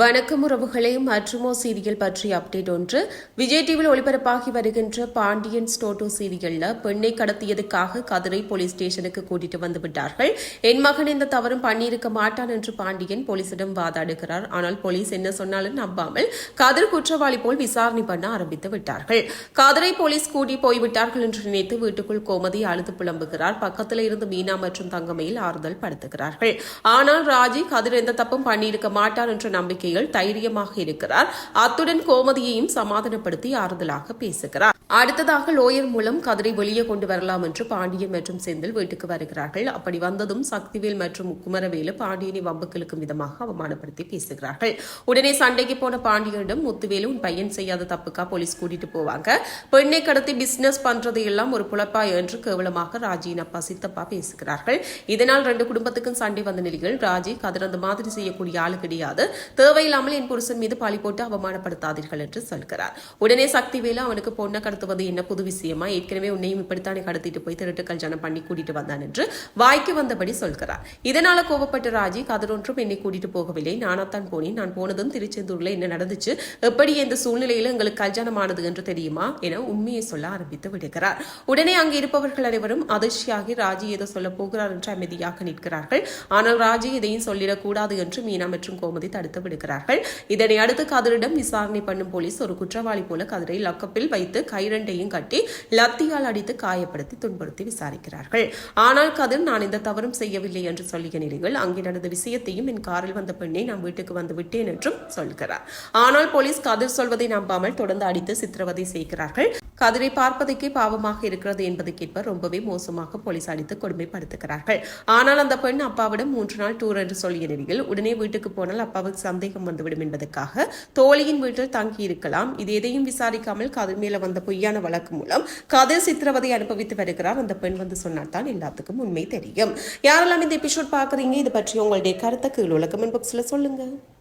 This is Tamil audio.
வணக்கம் உறவுகளே மற்றுமோ சீரியல் பற்றிய அப்டேட் ஒன்று. விஜய் டிவியில் ஒளிபரப்பாகி வருகின்ற பாண்டியன் ஸ்டோட்டோ சீரியல்ல பெண்ணை கடத்தியதுக்காக கதிரை போலீஸ் ஸ்டேஷனுக்கு கூட்டிட்டு வந்து விட்டார்கள். என் மகன் இந்த தவறும் பண்ணியிருக்க மாட்டான் என்று பாண்டியன் போலீசிடம் வாதாடுகிறார். ஆனால் போலீஸ் என்ன சொன்னாலும் நம்பாமல் கதிர் குற்றவாளி போல் விசாரணை பண்ண ஆரம்பித்து விட்டார்கள். கதிரை போலீஸ் கூட்டி போய்விட்டார்கள் என்று நினைத்து வீட்டுக்குள் கோமதி அழுது புலம்புகிறார். பக்கத்தில் இருந்து மீனா மற்றும் தங்கமையில் ஆறுதல் படுத்துகிறார்கள். ஆனால் ராஜி கதிர் எந்த தப்பும் பண்ணியிருக்க மாட்டான் என்ற நம்பிக்கையில் தைரியமாக இருக்கிறார். அத்துடன் கோமதியையும் சமாதானப்படுத்தி ஆறுதலாக பேசுகிறார். அடுத்ததாக லோயர் மூலம் கதிரை வெளியே கொண்டு வரலாம் என்று பாண்டியன் மற்றும் செந்தில் வீட்டுக்கு வருகிறார்கள். அப்படி வந்ததும் சக்திவேல் மற்றும் குமரவேலு பாண்டியனை வம்புக்களுக்கும் விதமாக அவமானப்படுத்தி பேசுகிறார்கள். உடனே சண்டைக்கு போன பாண்டியனிடம் முத்துவேலு உன் பையன் செய்யாத தப்புக்கா போலீஸ் கூட்டிட்டு போவாங்க? பெண்ணை கடத்தி பிசினஸ் பண்றது எல்லாம் ஒரு புலப்பா? என்று கேவலமாக ராஜியின் அப்பா சித்தப்பா பேசுகிறார்கள். இதனால் ரெண்டு குடும்பத்துக்கும் சண்டை வந்த நிலையில் ராஜி கதிர் அந்த மாதிரி செய்யக்கூடிய ஆளு கிடையாது. தேவையில்லாமல் என் புருஷன் மீது பழி போட்டு அவமானப்படுத்தாதீர்கள் என்று சொல்கிறார். உடனே சக்திவேலு அவனுக்கு பொண்ணை கடத்துவது என்ன புது விஷயமா? ஏற்கனவே உன்னையும் இப்படித்தானே கடத்திட்டு போய் திருட்டு கல்யாணம் பண்ணி கூட்டிட்டு வந்தான் என்று வாய்க்கு வந்தபடி சொல்கிறார். இதனால கோபப்பட்ட ராஜி கதிர் என்னை கூட்டிட்டு போகவில்லை. நானாத்தான் போனேன். நான் போனதும் திருச்செந்தூர்ல என்ன நடந்துச்சு? எப்படி இந்த சூழ்நிலையில எங்களுக்கு கல்யாணம் ஆனது என்று தெரியுமா? என உண்மையை சொல்ல ஆரம்பித்து விடுகிறார். உடனே அங்கு இருப்பவர்கள் அனைவரும் அதிர்ச்சியாகி ராஜி ஏதோ சொல்ல போகிறார் என்று அமைதியாக நிற்கிறார்கள். ஆனால் ராஜி இதையும் சொல்லிடக்கூடாது என்று மீனா மற்றும் கோமதி தடுத்து விடுகிறார்கள் இதனை அடுத்து கதிரிடம் விசாரணை பண்ணும் போலீஸ் ஒரு குற்றவாளி போல கதிரை லக்கப்பில் வைத்து கைரண்டையும் கட்டி லத்தியால் அடித்து காயப்படுத்தி துன்புறுத்தி விசாரிக்கிறார்கள். ஆனால் கதிர் நான் இந்த தவறும் செய்யவில்லை என்று சொல்லிய நிலையில் அங்கே நடந்த விஷயத்தையும் என் காரில் வந்த பெண்ணை நான் வீட்டுக்கு வந்து விட்டேன் என்றும் சொல்கிறார். ஆனால் போலீஸ் கதிர் சொல்வதை நம்பாமல் தொடர்ந்து அடித்து சித்திரவதை செய்கிறார்கள். கதிரை பார்ப்பதற்கே பாவமாக இருக்கிறது என்பதற்கேற்ப ரொம்பவே மோசமாக போலீஸ் அடித்து கொடுமைப்படுத்துகிறார்கள். ஆனால் அந்த பெண் அப்பாவிடம் மூன்று நாள் டூர் என்று சொல்லிய நிலையில் உடனே வீட்டுக்கு போனால் அப்பாவுக்கு சந்தேகம் வந்துவிடும் என்பதற்காக தோழியின் வீட்டில் தங்கி இருக்கலாம் இது எதையும் விசாரிக்காமல் கதிர் மேல வந்த பொய்யான வழக்கு மூலம் கதிர் சித்திரவதை அனுபவித்து வருகிறார். அந்த பெண் வந்து சொன்னால் தான் எல்லாத்துக்கும் உண்மை தெரியும். யாரெல்லாம் இந்த எபிசோட் பாக்குறீங்க இது பற்றி உங்களுடைய கருத்தை கீழே உலகம் கமெண்ட் சொல்லுங்கள் சொல்லுங்க.